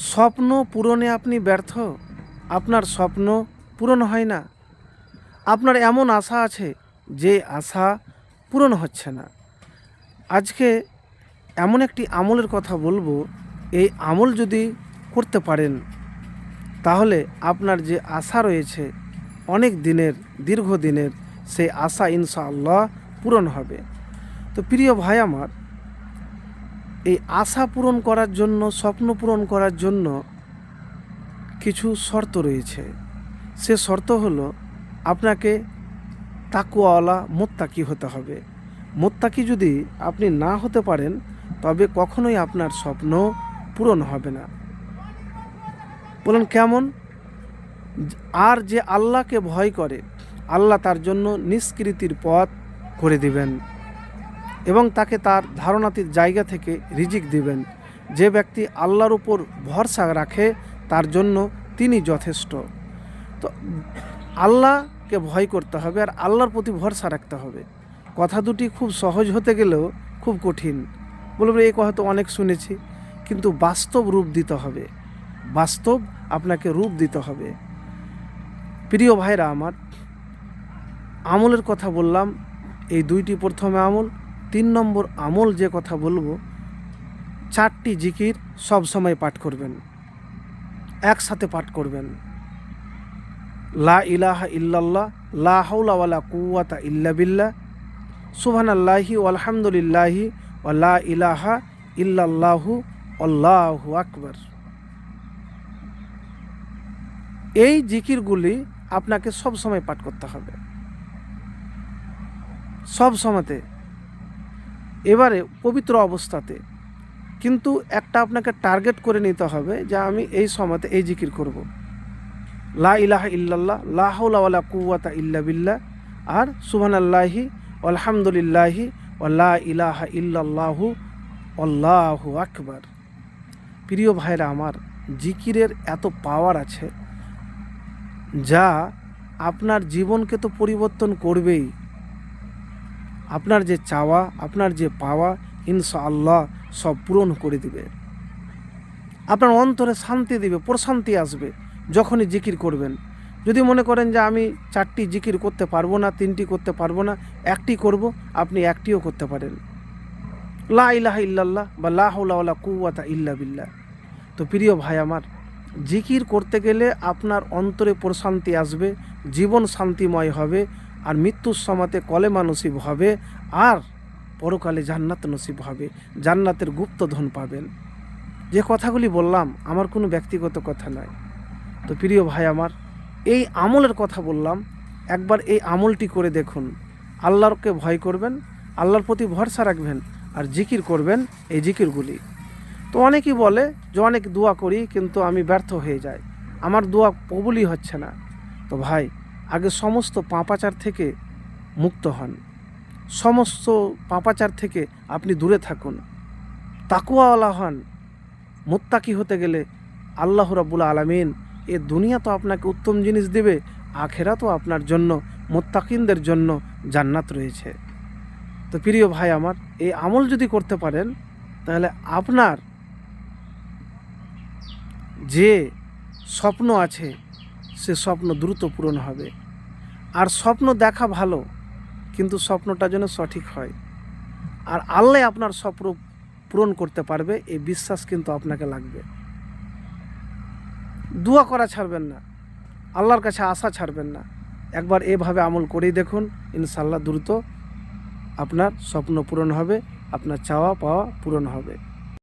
স্বপ্ন পূরণে আপনি ব্যর্থ? আপনার স্বপ্ন পূরণ হয় না। আপনার এমন আশা আছে যে আশা পূরণ হচ্ছে না। আজকে এমন একটি আমলের কথা বলব। এই আমল যদি করতে পারেন, তাহলে আপনার যে আশা রয়েছে, অনেক দিনের, দীর্ঘদিনের, সেই আশা ইনশাআল্লাহ পূরণ হবে। তো প্রিয় ভাই আমার এই আশা পূরণ করার জন্য, স্বপ্ন পূরণ করার জন্য কিছু শর্ত রয়েছে। সে শর্ত হলো, আপনাকে তাকুয়াওয়ালা মোত্তাকি হতে হবে। মোত্তাকি যদি আপনি না হতে পারেন, তবে কখনোই আপনার স্বপ্ন পূরণ হবে না। বলেন কেমন? আর যে আল্লাহকে ভয় করে, আল্লাহ তার জন্য নিষ্কৃতির পথ করে দিবেন। এবং তাকে তার ধারণাতির জায়গা থেকে রিজিক দিবেন। যে ব্যক্তি আল্লাহর উপর ভরসা রাখে, তার জন্য তিনি যথেষ্ট। তো আল্লাহকে ভয় করতে হবে আর আল্লাহর প্রতি ভরসা রাখতে হবে। কথা দুটি খুব সহজ হতে গেলেও খুব কঠিন। বলবে এই কথা তো অনেক শুনেছি, কিন্তু বাস্তব রূপ দিতে হবে। বাস্তব আপনাকে রূপ দিতে হবে। প্রিয় ভাইরা আমার, আমলের কথা বললাম, এই দুইটি প্রথমে আমল তিন নম্বর আমল যে কথা বলব, চারটি জিকির সব সময় পাঠ করবেন, একসাথে পাঠ করবেন। লা ইলাহা ইল্লাল্লাহ, লা হাওলা ওয়ালা কুওয়াতা ইল্লা বিল্লাহ, সুবহানাল্লাহি আলহামদুলিল্লাহি ওয়া লা ইলাহা ইল্লাল্লাহু আল্লাহু আকবার। এই জিকিরগুলি আপনাকে সব সময় পাঠ করতে হবে। সব সময়তে এবারে পবিত্র অবস্থাতে। কিন্তু একটা আপনাকে টার্গেট করে নিতে হবে যে আমি এই সময়তে এই জিকির করব। লা ইলাহা ইল্লাল্লাহ, লা হাওলা ওয়ালা কুওয়াতা ইল্লা বিল্লাহ, আর সুবহান আল্লাহি আলহামদুলিল্লাহি ওয়াল্লা ইলাহা ইল্লাল্লাহু আল্লাহু আকবার। প্রিয় ভাইরা আমার, জিকিরের এত পাওয়ার আছে যা আপনার জীবনকে তো পরিবর্তন করবেই। আপনার যে চাওয়া, আপনার যে পাওয়া ইনশা আল্লাহ সব পূরণ করে দিবে। আপনার অন্তরে শান্তি দিবে, প্রশান্তি আসবে, যখনই জিকির করবেন। যদি মনে করেন যে আমি চারটি জিকির করতে পারব না, তিনটি করতে পারব না, একটি করব, আপনি একটিও করতে পারেন। লা ইলাহা ইল্লাল্লাহ বা লা হাওলা ওয়ালা কুওয়াতা ইল্লা বিল্লাহ। তো প্রিয় ভাই আমার, জিকির করতে গেলে আপনার অন্তরে প্রশান্তি আসবে, জীবন শান্তিময় হবে আর মৃত্যুর সমাতে কলেমা নসিব হবে, আর পরকালে জান্নাত নসিব হবে, জান্নাতের গুপ্তধন পাবেন। যে কথাগুলি বললাম, আমার কোনো ব্যক্তিগত কথা নয়। তো প্রিয় ভাই আমার, এই আমলের কথা বললাম, একবার এই আমলটি করে দেখুন। আল্লাহকে ভয় করবেন, আল্লাহর প্রতি ভরসা রাখবেন, আর জিকির করবেন এই জিকিরগুলি। তো অনেকেই বলে যে অনেক দোয়া করি, কিন্তু আমি ব্যর্থ হয়ে যাই। আমার দোয়া কবুলই হচ্ছে না। তো ভাই আগে সমস্ত পাপাচার থেকে মুক্ত হন। সমস্ত পাপাচার থেকে আপনি দূরে থাকুন। তাকুয়াওয়ালা হন। মোত্তাকি হতে গেলে আল্লাহ রাবুল আলমিন এ দুনিয়া তো আপনাকে উত্তম জিনিস দেবে আখেরা তো আপনার জন্য, মোত্তাকিনদের জন্য জান্নাত রয়েছে। তো প্রিয় ভাই আমার এই আমল যদি করতে পারেন, তাহলে আপনার যে স্বপ্ন আছে সে স্বপ্ন দ্রুত পূরণ হবে। আর স্বপ্ন দেখা ভালো, কিন্তু স্বপ্নটা যেন সঠিক হয়। আর আল্লাহ আপনার স্বপ্ন পূরণ করতে পারবে এই বিশ্বাস কিন্তু আপনাকে লাগবে। দোয়া করা ছাড়বেন না। আল্লাহর কাছে আশা ছাড়বেন না। একবার এভাবে আমল করেই দেখুন ইনশাল্লাহ দ্রুত আপনার স্বপ্ন পূরণ হবে, আপনার চাওয়া পাওয়া পূরণ হবে।